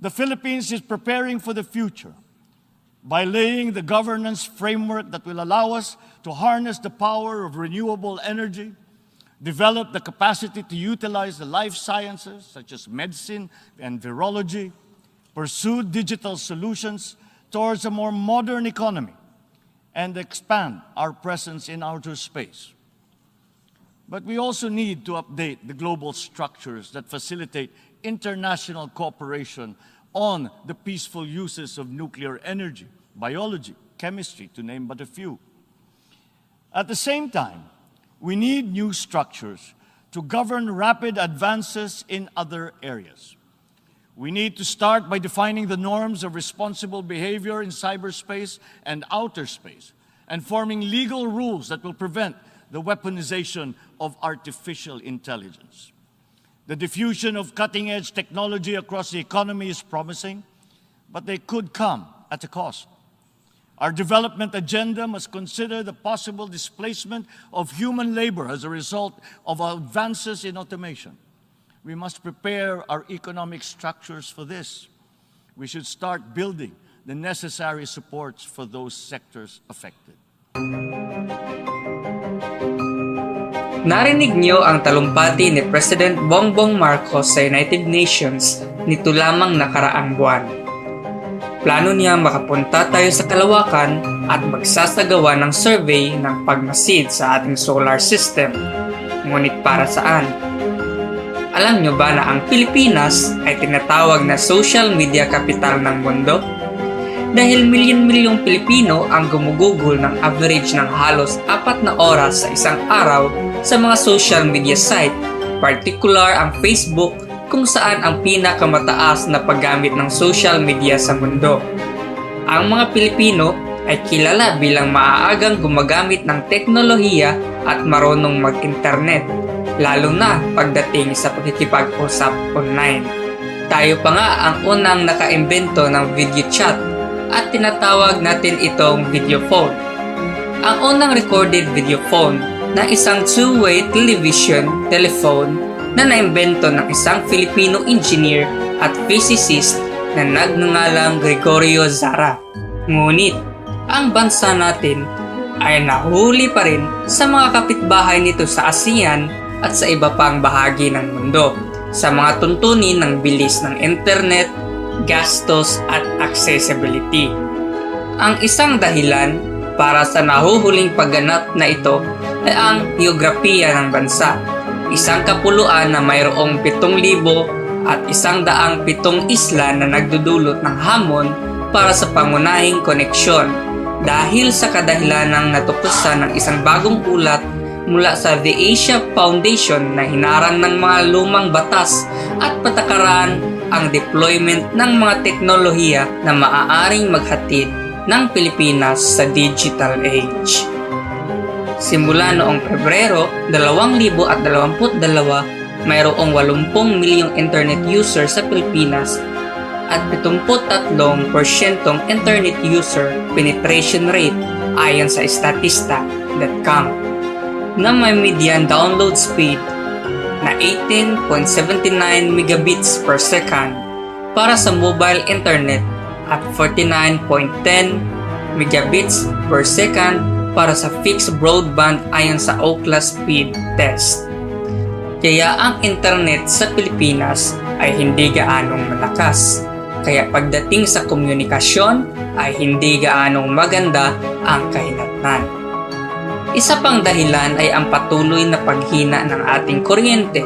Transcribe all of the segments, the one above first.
The Philippines is preparing for the future by laying the governance framework that will allow us to harness the power of renewable energy, develop the capacity to utilize the life sciences such as medicine and virology, pursue digital solutions towards a more modern economy, and expand our presence in outer space. But we also need to update the global structures that facilitate international cooperation on the peaceful uses of nuclear energy, biology, chemistry, to name but a few. At the same time, we need new structures to govern rapid advances in other areas. We need to start by defining the norms of responsible behavior in cyberspace and outer space and forming legal rules that will prevent the weaponization of artificial intelligence. The diffusion of cutting edge technology across the economy is promising, but they could come at a cost. Our development agenda must consider the possible displacement of human labor as a result of advances in automation. We must prepare our economic structures for this. We should start building the necessary supports for those sectors affected. Narinig niyo ang talumpati ni President Bongbong Marcos sa United Nations nito lamang nakaraang buwan. Plano niya makapunta tayo sa kalawakan at magsasagawa ng survey ng pagmasid sa ating solar system. Ngunit para saan? Alam nyo ba na ang Pilipinas ay tinatawag na social media capital ng mundo? Dahil milyon-milyong Pilipino ang gumugugol ng average ng halos apat na oras sa isang araw sa mga social media site, particular ang Facebook kung saan ang pinakamataas na paggamit ng social media sa mundo. Ang mga Pilipino ay kilala bilang maaagang gumagamit ng teknolohiya at marunong mag-internet, lalo na pagdating sa pakikipag-usap online. Tayo pa nga ang unang nakaimbento ng video chat at tinatawag natin itong video phone. Ang unang recorded video phone na isang two-way television telephone na naimbento ng isang Filipino engineer at physicist na nagngangalang Gregorio Zara. Ngunit, ang bansa natin ay nahuli pa rin sa mga kapitbahay nito sa ASEAN at sa iba pang bahagi ng mundo sa mga tuntunin ng bilis ng internet, gastos at accessibility. Ang isang dahilan para sa nahuhuling pagganap na ito ay ang geografiya ng bansa. Isang kapuluan na mayroong 7,000 at isang daang pitong isla na nagdudulot ng hamon para sa pangunahing koneksyon dahil sa kadahilan ng natuklasan ng isang bagong ulat mula sa The Asia Foundation na hinarang ng mga lumang batas at patakaran ang deployment ng mga teknolohiya na maaaring maghatid ng Pilipinas sa digital age. Simula noong Pebrero 2022, mayroong 80 milyong internet user sa Pilipinas at 73% internet user penetration rate ayon sa statista.com na may median download speed na 18.79 megabits per second para sa mobile internet at 49.10 megabits per second para sa fixed broadband ayon sa Ookla Speed Test. Kaya ang internet sa Pilipinas ay hindi gaanong malakas. Kaya pagdating sa komunikasyon ay hindi gaanong maganda ang kahinatnan. Isa pang dahilan ay ang patuloy na paghina ng ating kuryente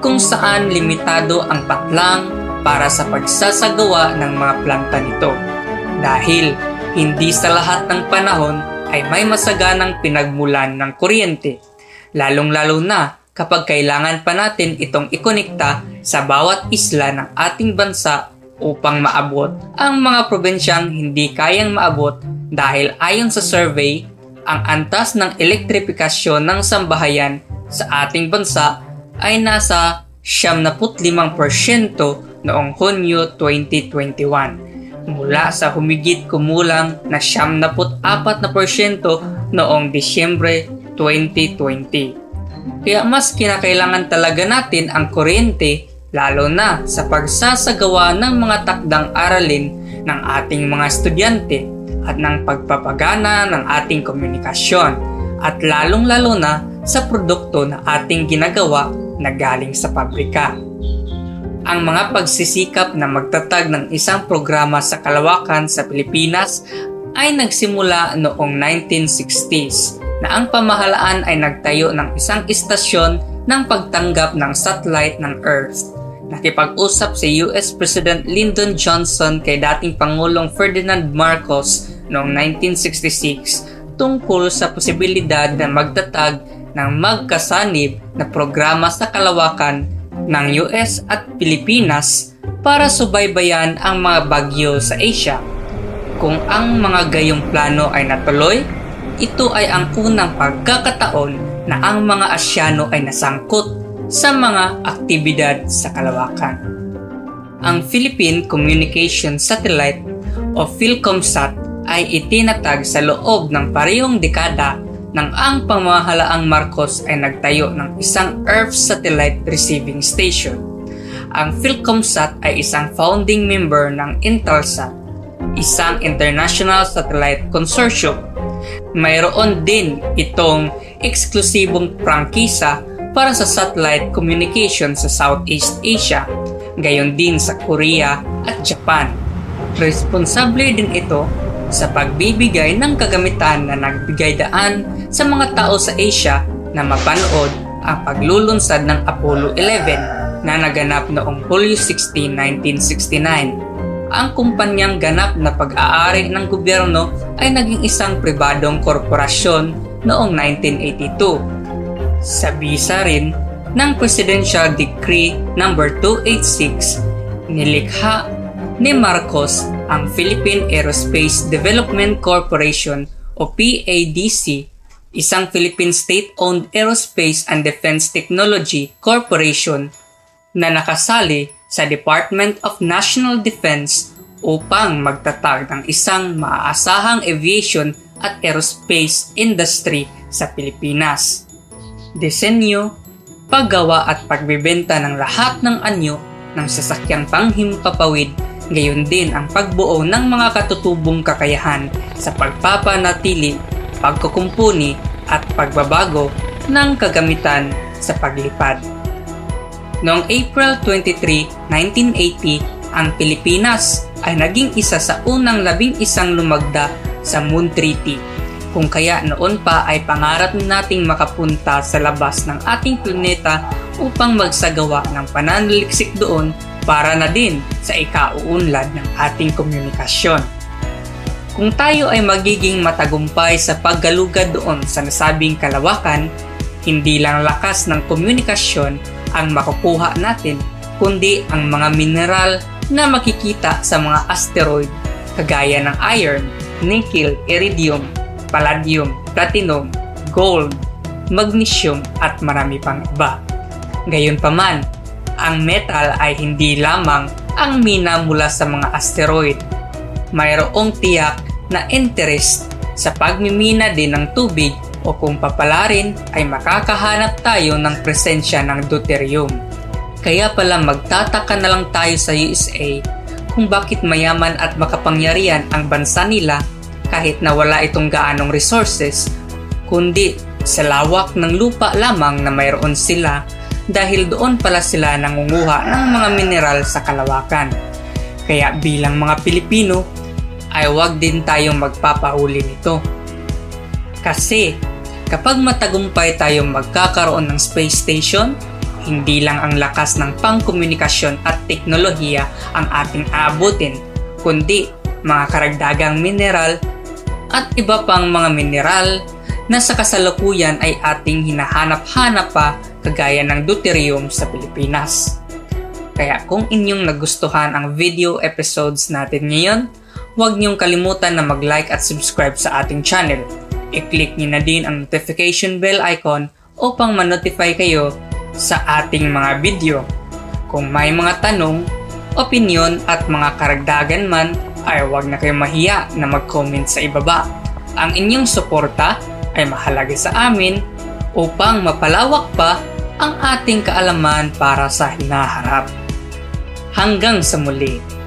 kung saan limitado ang patlang para sa pagsasagawa ng mga planta nito. Dahil hindi sa lahat ng panahon ay may masaganang pinagmulan ng kuryente, lalong-lalo na kapag kailangan pa natin itong ikonekta sa bawat isla ng ating bansa upang maabot ang mga probinsyang hindi kayang maabot dahil ayon sa survey, ang antas ng elektrifikasyon ng sambahayan sa ating bansa ay nasa 75% noong Hunyo 2021 mula sa humigit kumulang na 74% noong Disyembre 2020. Kaya mas kinakailangan talaga natin ang kuryente lalo na sa pagsasagawa ng mga takdang aralin ng ating mga estudyante at ng pagpapagana ng ating komunikasyon at lalong-lalo na sa produkto na ating ginagawa na galing sa pabrika. Ang mga pagsisikap na magtatag ng isang programa sa kalawakan sa Pilipinas ay nagsimula noong 1960s na ang pamahalaan ay nagtayo ng isang istasyon ng pagtanggap ng satellite ng Earth. Nakipag-usap si US President Lyndon Johnson kay dating Pangulong Ferdinand Marcos noong 1966 tungkol sa posibilidad na magtatag ng magkasanib na programa sa kalawakan ng US at Pilipinas para subaybayan ang mga bagyo sa Asia. Kung ang mga gayong plano ay natuloy, ito ay ang unang pagkakataon na ang mga Asyano ay nasangkot sa mga aktibidad sa kalawakan. Ang Philippine Communication Satellite o PhilComSat ay itinatag sa loob ng parehong dekada nang ang pamahalaang Marcos ay nagtayo ng isang Earth Satellite Receiving Station. Ang PhilComSat ay isang founding member ng Intelsat, isang international satellite consortium. Mayroon din itong eksklusibong prangkisa para sa satellite communication sa Southeast Asia, gayon din sa Korea at Japan. Responsable din ito sa pagbibigay ng kagamitan na nagbigay daan sa mga tao sa Asia na mapanood ang paglulunsad ng Apollo 11 na naganap noong Hulyo 16, 1969. Ang kumpanyang ganap na pag-aari ng gobyerno ay naging isang pribadong korporasyon noong 1982. Sa bisa rin ng Presidential Decree No. 286, nilikha ni Marcos ang Philippine Aerospace Development Corporation o PADC, isang Philippine state-owned aerospace and defense technology corporation na nakasali sa Department of National Defense upang magtatag ng isang maaasahang aviation at aerospace industry sa Pilipinas. Disenyo, paggawa at pagbebenta ng lahat ng anyo ng sasakyang panghimpapawid gayon din ang pagbuo ng mga katutubong kakayahan sa pagpapanatili, pagkukumpuni at pagbabago ng kagamitan sa paglipad. Noong April 23, 1980, ang Pilipinas ay naging isa sa unang labing isang lumagda sa Moon Treaty. Kung kaya noon pa ay pangarap nating makapunta sa labas ng ating planeta upang magsagawa ng pananaliksik doon para na din sa ikauunlad ng ating komunikasyon. Kung tayo ay magiging matagumpay sa paggalugad doon sa nasabing kalawakan, hindi lang lakas ng komunikasyon ang makukuha natin, kundi ang mga mineral na makikita sa mga asteroid kagaya ng iron, nickel, iridium, palladium, platinum, gold, magnesium at marami pang iba. Gayunpaman, ang metal ay hindi lamang ang mina mula sa mga asteroid. Mayroong tiyak na interest sa pagmimina din ng tubig o kung papalarin ay makakahanap tayo ng presensya ng deuterium. Kaya pala magtataka na lang tayo sa USA kung bakit mayaman at makapangyarihan ang bansa nila kahit na wala itong gaanong resources, kundi sa lawak ng lupa lamang na mayroon sila dahil doon pala sila nangunguha ng mga mineral sa kalawakan. Kaya bilang mga Pilipino, ay huwag din tayong magpapauli nito. Kasi kapag matagumpay tayong magkakaroon ng space station, hindi lang ang lakas ng pangkomunikasyon at teknolohiya ang ating aabutin, kundi mga karagdagang mineral at iba pang mga mineral na sa kasalukuyan ay ating hinahanap-hanap pa kagaya ng deuterium sa Pilipinas. Kaya kung inyong nagustuhan ang video episodes natin ngayon, huwag niyong kalimutan na mag-like at subscribe sa ating channel. I-click niyo na din ang notification bell icon upang ma-notify kayo sa ating mga video. Kung may mga tanong, opinion at mga karagdagan man ay huwag na kayong mahiya na mag-comment sa ibaba. Ang inyong suporta ay mahalaga sa amin upang mapalawak pa ang ating kaalaman para sa hinaharap. Hanggang sa muli.